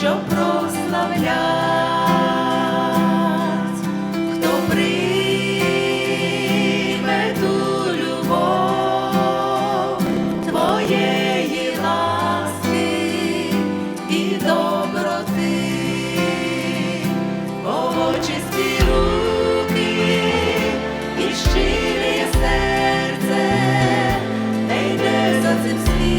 що прославлять, хто прийме ту любов твоєї ласки і доброти, очисті руки і щире серце, не йде за цим світом.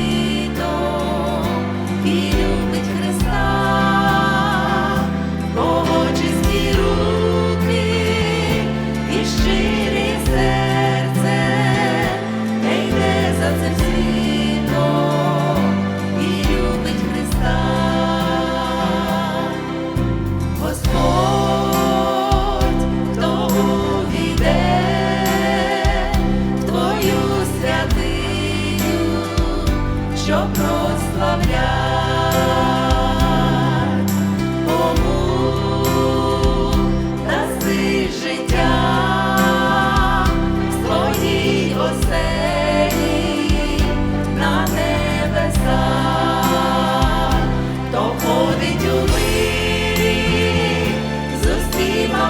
oh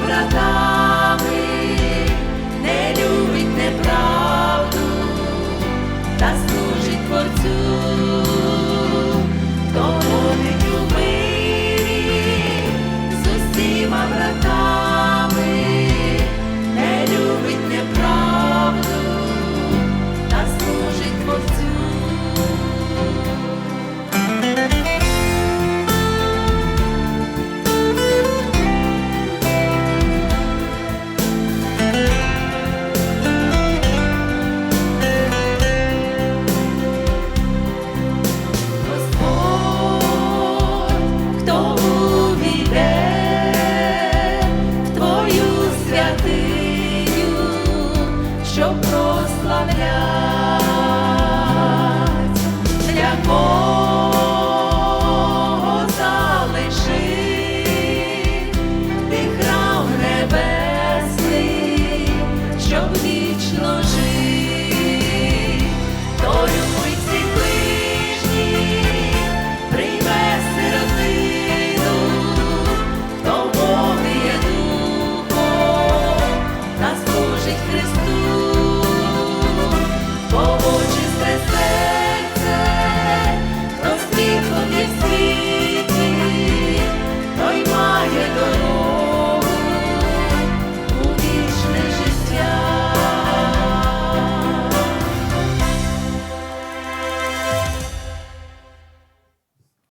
братами, не любить неправду. та Lord.